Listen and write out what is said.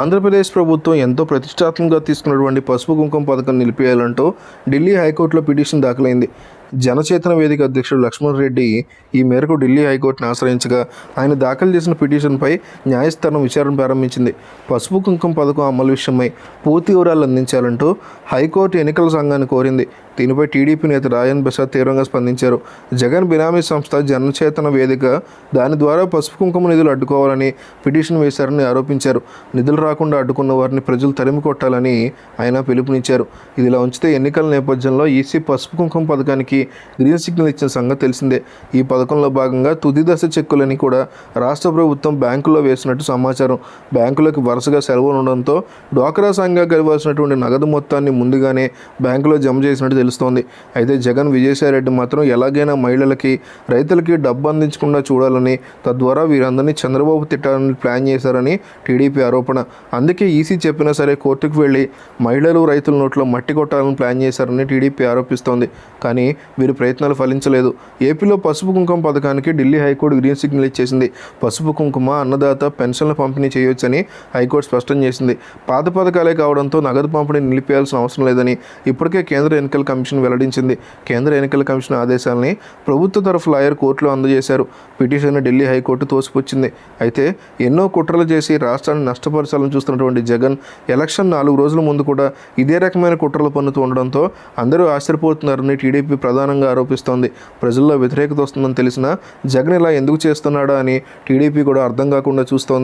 ఆంధ్రప్రదేశ్ ప్రభుత్వం ఎంతో ప్రతిష్టాత్మకంగా తీసుకున్నటువంటి పసుపు కుంకుమ పథకం నిలిపేయాలంటూ ఢిల్లీ హైకోర్టులో పిటిషన్ దాఖలైంది. జనచేతన వేదిక అధ్యక్షుడు లక్ష్మణ్ రెడ్డి ఈ మేరకు ఢిల్లీ హైకోర్టును ఆశ్రయించగా ఆయన దాఖలు చేసిన పిటిషన్పై న్యాయస్థానం విచారణ ప్రారంభించింది. పసుపు కుంకుమ పథకం అమలు విషయమై పూర్తి వివరాలు అందించాలంటూ హైకోర్టు ఎన్నికల సంఘాన్ని కోరింది. దీనిపై టీడీపీ నేత రాయన్ ప్రసాద్ తీవ్రంగా స్పందించారు. జగన్ బినామీ సంస్థ జనచేతన వేదిక దాని ద్వారా పసుపు కుంకుమ నిధులు అడ్డుకోవాలని పిటిషన్ వేశారని ఆరోపించారు. నిధులు రాకుండా అడ్డుకున్న వారిని ప్రజలు తరిమి కొట్టాలని ఆయన పిలుపునిచ్చారు. ఇదిలా ఉంచితే ఎన్నికల నేపథ్యంలో ఈసీ పసుపు కుంకుమ పథకానికి గ్రీన్ సిగ్నల్ ఇచ్చిన సంగతి తెలిసిందే. ఈ పథకంలో భాగంగా తుది దశ చెక్కులని కూడా రాష్ట్ర ప్రభుత్వం బ్యాంకులో వేసినట్టు సమాచారం. బ్యాంకులకు వరుసగా సెలవులు ఉండడంతో డ్వాక్రా సంఘాలకు ఇవ్వాల్సినటువంటి నగదు మొత్తాన్ని ముందుగానే బ్యాంకులో జమ చేసినట్టు తెలుస్తోంది. అయితే జగన్ విజయసాయిరెడ్డి మాత్రం ఎలాగైనా మహిళలకి రైతులకి డబ్బు అందించకుండా చూడాలని తద్వారా వీరందరినీ చంద్రబాబు తిట్టాలని ప్లాన్ చేశారని టీడీపీ ఆరోపణ. అందుకే ఈసీ చెప్పినా సరే కోర్టుకు వెళ్ళి మహిళలు రైతుల నోట్లో మట్టి కొట్టాలని ప్లాన్ చేశారని టీడీపీ ఆరోపిస్తోంది. కానీ వీరి ప్రయత్నాలు ఫలించలేదు. ఏపీలో పసుపు కుంకుమ పథకానికి ఢిల్లీ హైకోర్టు గ్రీన్ సిగ్నల్ ఇచ్చేసింది. పసుపు కుంకుమ అన్నదాత పెన్షన్ల పంపిణీ చేయొచ్చని హైకోర్టు స్పష్టం చేసింది. పాత పథకాలే కావడంతో నగదు పంపిణీ నిలిపేయాల్సిన అవసరం లేదని ఇప్పటికే కేంద్ర ఎన్నికల కమిషన్ వెల్లడించింది. కేంద్ర ఎన్నికల కమిషన్ ఆదేశాలని ప్రభుత్వ తరఫు లాయర్ కోర్టులో అందజేశారు. పిటిషన్ ఢిల్లీ హైకోర్టు తోసిపుచ్చింది. అయితే ఎన్నో కుట్రలు చేసి రాష్ట్రాన్ని నష్టపరచాలని చూస్తున్నటువంటి జగన్ ఎలక్షన్ నాలుగు రోజుల ముందు కూడా ఇదే రకమైన కుట్రలు పన్నుతూ ఉండడంతో అందరూ ఆశ్చర్యపోతున్నారని టీడీపీ ప్రధాన ప్రధానంగా ఆరోపిస్తోంది. ప్రజల్లో వ్యతిరేకత వస్తుందని తెలిసినా జగన్ ఇలా ఎందుకు చేస్తున్నాడా అని టీడీపీ కూడా అర్థం కాకుండా చూస్తోంది.